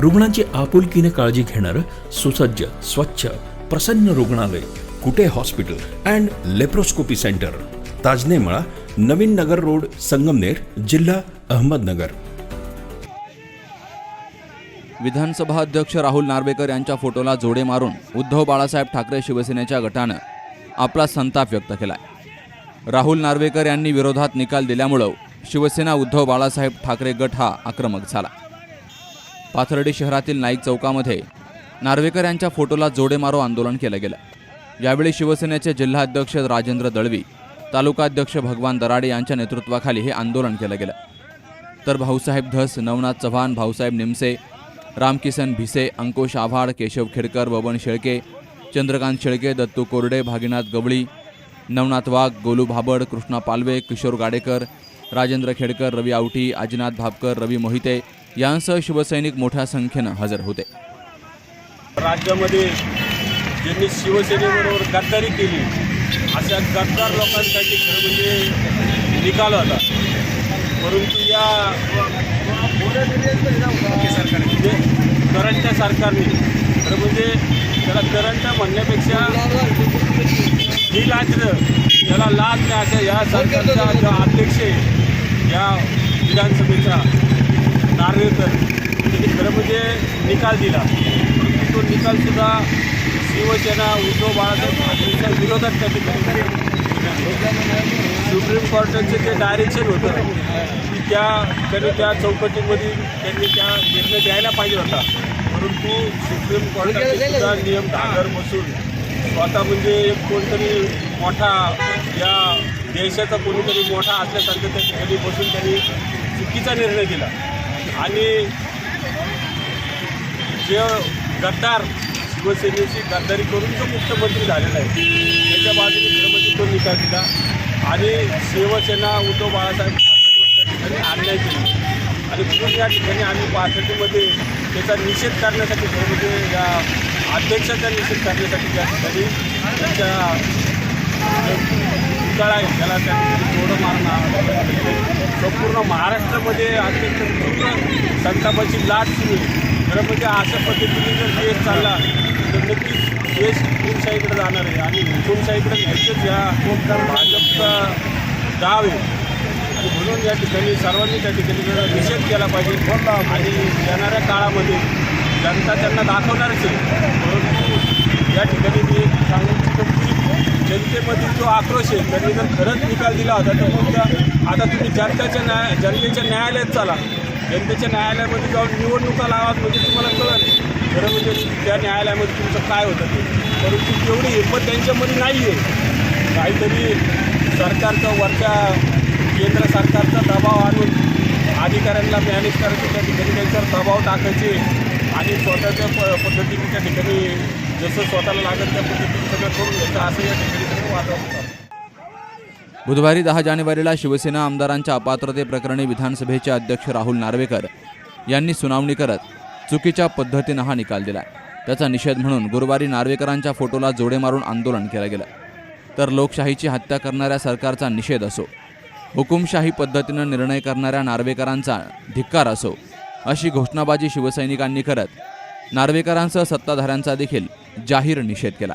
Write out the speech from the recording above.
रुग्णांची आपुलकीने काळजी घेणारं सुसज्ज स्वच्छ प्रसन्न रुग्णालय Kute hospital and laparoscopy centre. Tajnemala Naveen Nagar road Sangamner जिल्हा अहमदनगर. विधानसभा अध्यक्ष राहुल नार्वेकर यांच्या फोटोला जोडे मारून उद्धव बाळासाहेब ठाकरे शिवसेनेच्या गटानं आपला संताप व्यक्त केलाय. राहुल नार्वेकर यांनी विरोधात निकाल दिल्यामुळं शिवसेना उद्धव बाळासाहेब ठाकरे गट हा आक्रमक झाला. पाथर्डी शहरातील नाईक चौकामध्ये नार्वेकर यांच्या फोटोला जोडे मारो आंदोलन केलं गेलं. यावेळी शिवसेनेचे जिल्हाध्यक्ष राजेंद्र दळवी तालुकाध्यक्ष भगवान दराडे यांच्या नेतृत्वाखाली हे आंदोलन केलं गेलं. तर भाऊसाहेब धस नवनाथ चव्हाण भाऊसाहेब निमसे रामकिसन भिसे अंकुश आव्हाड केशव खेडकर बबन शेळके चंद्रकांत शेळके दत्तू कोरडे भागीनाथ गवळी नवनाथ वाघ गोलू भाबड कृष्णा पालवे किशोर गाडेकर राजेंद्र खेडकर रवी आवटी आजीनाथ भापकर रवी मोहिते यांसह शिवसैनिक मोठ्या संख्येनं हजर होते. राज्यामध्ये ज्यांनी शिवसेनेबरोबर गद्दारी केली अशा गद्दार लोकांसाठी खरं म्हणजे निकाल होता परंतु या सरकारने करंटच्या सरकारने खरं म्हणजे त्याला करंट म्हणण्यापेक्षा निलाज्र त्याला लाज नाही अशा या सरकारचा जो अध्यक्ष या विधानसभेचा नार्वेकर त्यांनी खरं म्हणजे निकाल दिला. तो निकालसुद्धा शिवसेना उद्धव बाळासाहेब ठाकरेंच्या विरोधात त्या ठिकाणी सुप्रीम कोर्टाचं जे डायरेक्शन होतं की त्या त्याने त्या चौकटीमध्ये त्यांनी त्या निर्णय द्यायला पाहिजे होता. परंतु सुप्रीम कोर्टाचा नियम धागर बसून स्वतः म्हणजे एक कोणतरी मोठा या देशाचा कोणीतरी मोठा असल्यासारखं त्या ठिकाणी बसून त्यांनी चुकीचा निर्णय दिला. आणि जे गद्दार शिवसेनेची गद्दारी करून जो मुख्यमंत्री झालेला आहे त्याच्या बाजूने खरं तो निकाल दिला. आणि शिवसेना उद्धव बाळासाहेब ठाकरे त्या ठिकाणी केली. आणि म्हणून या ठिकाणी आम्ही पाथर्डीमध्ये त्याचा निषेध करण्यासाठी खरं म्हणजे या अध्यक्षाचा निषेध करण्यासाठी त्या ठिकाणी त्यांच्या दुष्काळ आहे. त्याला त्या थोडं जोडं मारणं संपूर्ण महाराष्ट्रामध्ये अत्यंत पूर्ण संतापाची लाट सुरू आहे. खरं म्हणजे अशा पद्धतीने जर देश चालला तर नक्कीच देश हुकुमशाहीकडे जाणार आहे. आणि हुकुमशाहीकडे न्यायचंच या भाजपचा डाव आहे. आणि म्हणून या ठिकाणी सर्वांनी त्या ठिकाणी निषेध केला पाहिजे. आणि येणाऱ्या काळामध्ये जनता त्यांना दाखवणारच आहे. परंतु या ठिकाणी मी एक सांगू इच्छितो की जनतेमधील जो आक्रोश आहे त्यांनी जर खरंच निकाल दिला होता तर मग त्या- आता तुम्ही जनतेच्या न्याय जनतेच्या न्यायालयात चाला. जनतेच्या न्यायालयामध्ये जाऊन निवडणुका लावात म्हणजे तुम्हाला कळत खरं म्हणजे त्या न्यायालयामध्ये तुमचं काय होतं ते. परंतु तेवढी हिंमत त्यांच्यामध्ये नाही आहे काहीतरी सरकारचं वरच्या केंद्र सरकारचा दबाव आणून अधिकाऱ्यांना मॅनेज करायचं त्या ठिकाणी त्यांच्यावर दबाव टाकायचे आणि स्वतःच्या प पद्धतीने त्या ठिकाणी जसं स्वतःला लागत त्या पद्धतीने सगळं करून घ्यायचं असं या ठिकाणी बुधवारी दहा जानेवारीला शिवसेना आमदारांच्या अपात्रतेप्रकरणी विधानसभेचे अध्यक्ष राहुल नार्वेकर यांनी सुनावणी करत चुकीच्या पद्धतीनं हा निकाल दिला त्याचा निषेध म्हणून गुरुवारी नार्वेकरांच्या फोटोला जोडे मारून आंदोलन केलं गेलं. तर लोकशाहीची हत्या करणाऱ्या सरकारचा निषेध असो हुकुमशाही पद्धतीनं निर्णय करणाऱ्या नार्वेकरांचा धिक्कार असो अशी घोषणाबाजी शिवसैनिकांनी करत नार्वेकरांसह सत्ताधाऱ्यांचा देखील जाहीर निषेध केला